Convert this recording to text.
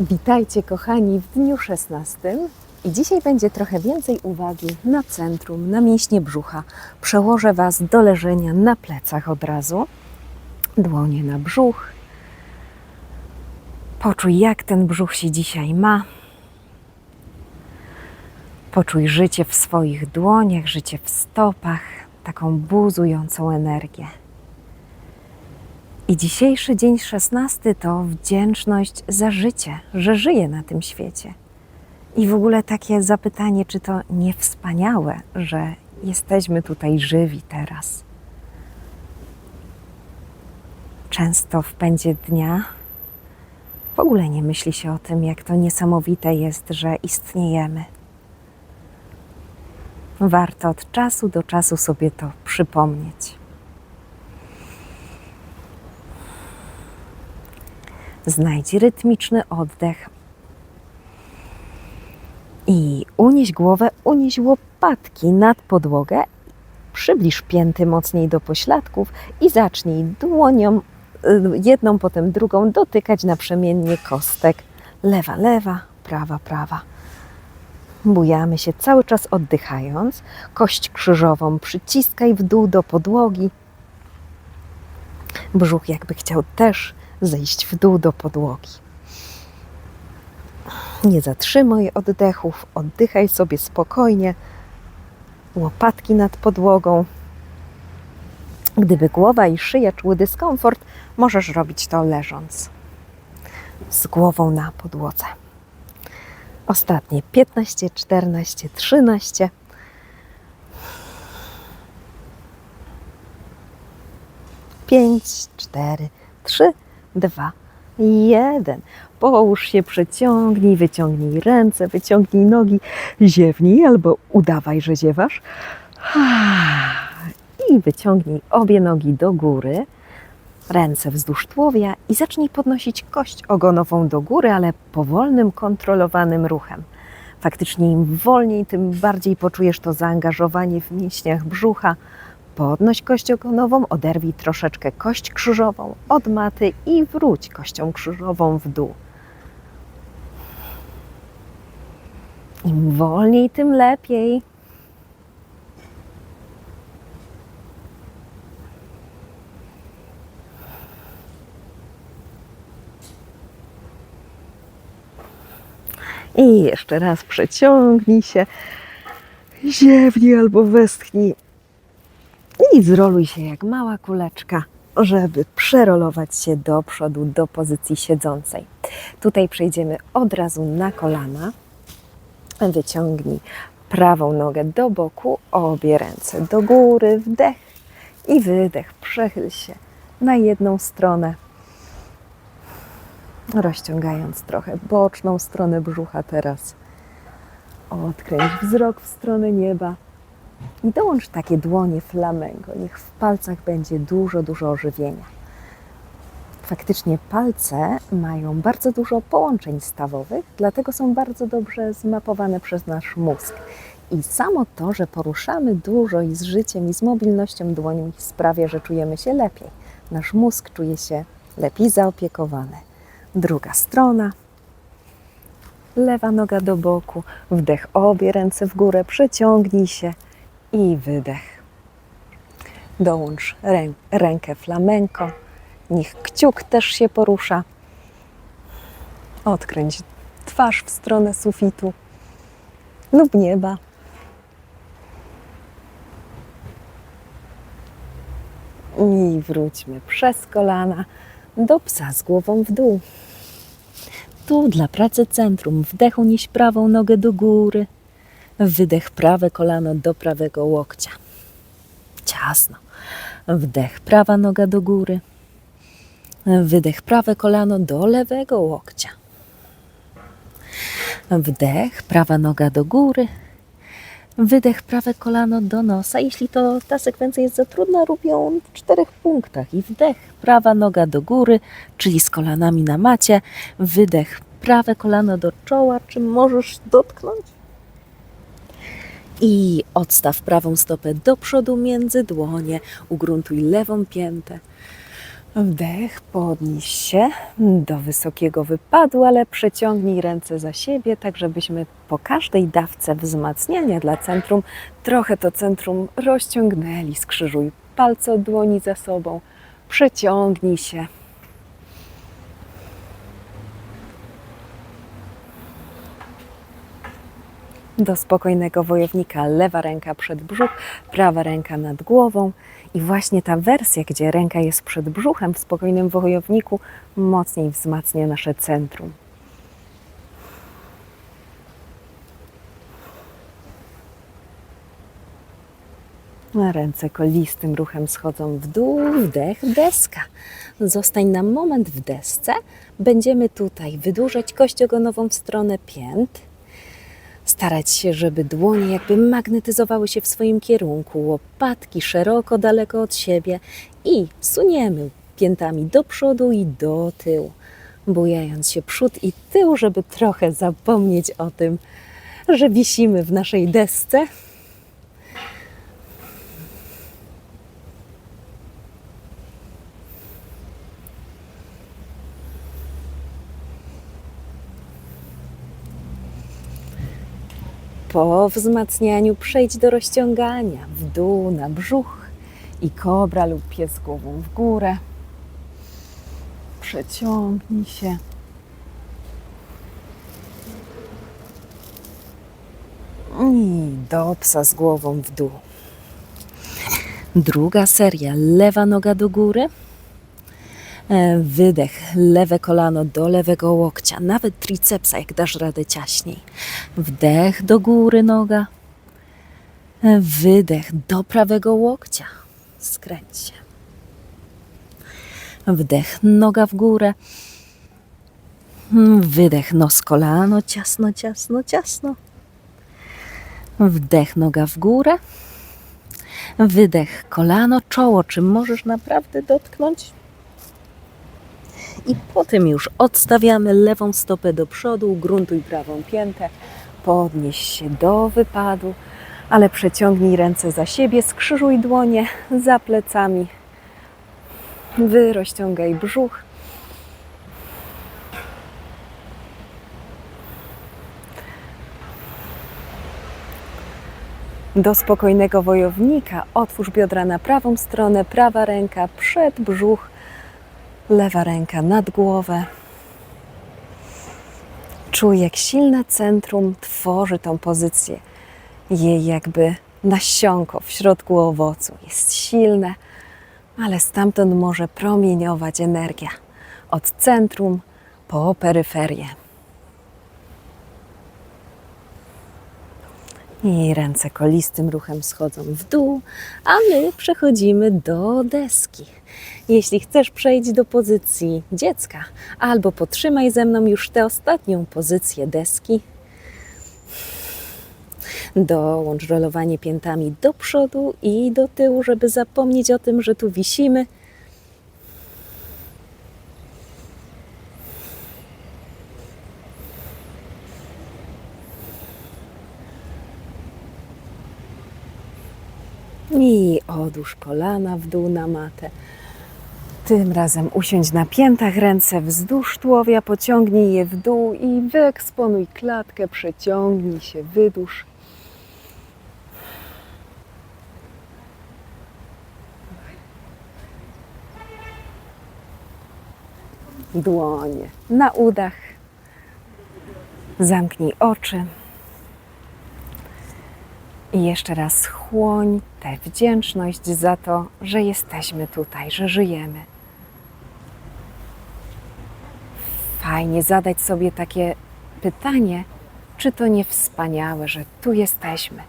Witajcie kochani w dniu 16 i dzisiaj będzie trochę więcej uwagi na centrum, na mięśnie brzucha. Przełożę Was do leżenia na plecach od razu. Dłonie na brzuch. Poczuj jak ten brzuch się dzisiaj ma. Poczuj życie w swoich dłoniach, życie w stopach, taką buzującą energię. I dzisiejszy dzień szesnasty to wdzięczność za życie, że żyję na tym świecie. I w ogóle takie zapytanie, czy to nie wspaniałe, że jesteśmy tutaj żywi teraz. Często w pędzie dnia w ogóle nie myśli się o tym, jak to niesamowite jest, że istniejemy. Warto od czasu do czasu sobie to przypomnieć. Znajdź rytmiczny oddech i unieś głowę, unieś łopatki nad podłogę. Przybliż pięty mocniej do pośladków i zacznij dłonią, y, jedną potem drugą, dotykać naprzemiennie kostek. Lewa, lewa, prawa, prawa. Bujamy się cały czas oddychając. Kość krzyżową przyciskaj w dół do podłogi. Brzuch jakby chciał też zejść w dół do podłogi. Nie zatrzymuj oddechów, oddychaj sobie spokojnie. Łopatki nad podłogą. Gdyby głowa i szyja czuły dyskomfort, możesz robić to leżąc. Z głową na podłodze. Ostatnie 15, 14, 13. Pięć, cztery, trzy, dwa, jeden. Połóż się, przeciągnij, wyciągnij ręce, wyciągnij nogi, ziewnij albo udawaj, że ziewasz. I wyciągnij obie nogi do góry, ręce wzdłuż tułowia i zacznij podnosić kość ogonową do góry, ale powolnym, kontrolowanym ruchem. Faktycznie im wolniej, tym bardziej poczujesz to zaangażowanie w mięśniach brzucha. Podnoś kość ogonową, oderwij troszeczkę kość krzyżową od maty i wróć kością krzyżową w dół. Im wolniej, tym lepiej. I jeszcze raz przeciągnij się, ziewnij albo westchnij i zroluj się jak mała kuleczka, żeby przerolować się do przodu, do pozycji siedzącej. Tutaj przejdziemy od razu na kolana. Wyciągnij prawą nogę do boku, obie ręce do góry, wdech i wydech. Przechyl się na jedną stronę, rozciągając trochę boczną stronę brzucha teraz. Odkręć wzrok w stronę nieba i dołącz takie dłonie flamengo. Niech w palcach będzie dużo, dużo ożywienia. Faktycznie palce mają bardzo dużo połączeń stawowych, dlatego są bardzo dobrze zmapowane przez nasz mózg. I samo to, że poruszamy dużo i z życiem, i z mobilnością dłoni sprawia, że czujemy się lepiej. Nasz mózg czuje się lepiej zaopiekowany. Druga strona. Lewa noga do boku, wdech, obie ręce w górę, przeciągnij się i wydech. Dołącz rę, rękę flamenko, niech kciuk też się porusza. Odkręć twarz w stronę sufitu lub nieba. I wróćmy przez kolana do psa z głową w dół. Tu dla pracy centrum wdech unieś prawą nogę do góry. Wydech prawe kolano do prawego łokcia. Ciasno. Wdech prawa noga do góry. Wydech prawe kolano do lewego łokcia. Wdech prawa noga do góry. Wydech prawe kolano do nosa. Jeśli to ta sekwencja jest za trudna, rób ją w czterech punktach. I wdech prawa noga do góry, czyli z kolanami na macie. Wydech prawe kolano do czoła. Czy możesz dotknąć? I odstaw prawą stopę do przodu między dłonie, ugruntuj lewą piętę. Wdech, podnieś się do wysokiego wypadu, ale przeciągnij ręce za siebie, tak żebyśmy po każdej dawce wzmacniania dla centrum trochę to centrum rozciągnęli. Skrzyżuj palce od dłoni za sobą, przeciągnij się. Do spokojnego wojownika lewa ręka przed brzuch, prawa ręka nad głową. I właśnie ta wersja, gdzie ręka jest przed brzuchem w spokojnym wojowniku, mocniej wzmacnia nasze centrum. Ręce kolistym ruchem schodzą w dół, wdech, deska. Zostań na moment w desce. Będziemy tutaj wydłużać kość ogonową w stronę pięt starać się, żeby dłonie jakby magnetyzowały się w swoim kierunku, łopatki szeroko, daleko od siebie i suniemy piętami do przodu i do tyłu, bujając się przód i tył, żeby trochę zapomnieć o tym, że wisimy w naszej desce. Po wzmacnianiu przejdź do rozciągania w dół na brzuch i kobra lub pies głową w górę. Przeciągnij się. I do psa z głową w dół. Druga seria, lewa noga do góry. E, Wydech, lewe kolano do lewego łokcia, nawet tricepsa, jak dasz radę ciaśniej. Wdech do góry noga. E, Wydech do prawego łokcia. Skręć się. Wdech, noga w górę. Wydech, nos, kolano, ciasno, ciasno, ciasno. Wdech, noga w górę. Wydech, kolano, czoło. Czy możesz naprawdę dotknąć? I po tym już odstawiamy lewą stopę do przodu, gruntuj prawą piętę, podnieś się do wypadu, ale przeciągnij ręce za siebie, skrzyżuj dłonie za plecami, wyrozciągaj brzuch. Do spokojnego wojownika otwórz biodra na prawą stronę, prawa ręka przed brzuch, lewa ręka nad głowę. Czuj, jak silne centrum tworzy tą pozycję. Jej jakby nasionko w środku owocu jest silne, ale stamtąd może promieniować energia od centrum po peryferię. I ręce kolistym ruchem schodzą w dół, a my przechodzimy do deski. Jeśli chcesz przejść do pozycji dziecka, albo potrzymaj ze mną już tę ostatnią pozycję deski. Dołącz rolowanie piętami do przodu i do tyłu, żeby zapomnieć o tym, że tu wisimy. I odłóż kolana w dół na matę. Tym razem usiądź na piętach, ręce wzdłuż tułowia, pociągnij je w dół i wyeksponuj klatkę, przeciągnij się, wydłuż. Dłonie na udach. Zamknij oczy. I jeszcze raz chłoń tę wdzięczność za to, że jesteśmy tutaj, że żyjemy. Fajnie zadać sobie takie pytanie, czy to nie wspaniałe, że tu jesteśmy,